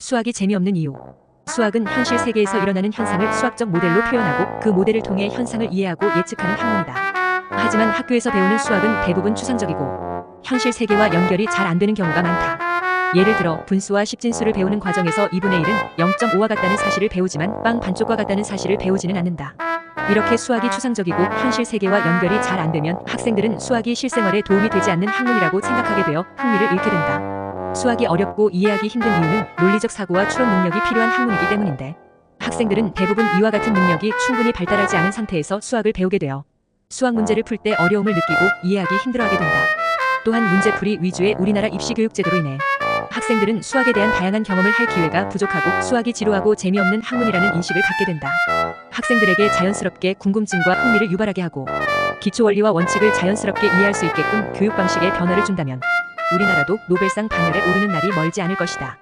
수학이 재미없는 이유. 수학은 현실 세계에서 일어나는 현상을 수학적 모델로 표현하고 그 모델을 통해 현상을 이해하고 예측하는 학문이다. 하지만 학교에서 배우는 수학은 대부분 추상적이고 현실 세계와 연결이 잘 안 되는 경우가 많다. 예를 들어 분수와 십진수를 배우는 과정에서 2분의 1은 0.5와 같다는 사실을 배우지만 빵 반쪽과 같다는 사실을 배우지는 않는다. 이렇게 수학이 추상적이고 현실 세계와 연결이 잘 안 되면 학생들은 수학이 실생활에 도움이 되지 않는 학문이라고 생각하게 되어 흥미를 잃게 된다. 수학이 어렵고 이해하기 힘든 이유는 논리적 사고와 추론 능력이 필요한 학문이기 때문인데 학생들은 대부분 이와 같은 능력이 충분히 발달하지 않은 상태에서 수학을 배우게 되어 수학 문제를 풀 때 어려움을 느끼고 이해하기 힘들어하게 된다. 또한 문제풀이 위주의 우리나라 입시교육 제도로 인해 학생들은 수학에 대한 다양한 경험을 할 기회가 부족하고 수학이 지루하고 재미없는 학문이라는 인식을 갖게 된다. 학생들에게 자연스럽게 궁금증과 흥미를 유발하게 하고 기초 원리와 원칙을 자연스럽게 이해할 수 있게끔 교육 방식에 변화를 준다면 우리나라도 노벨상 반열에 오르는 날이 멀지 않을 것이다.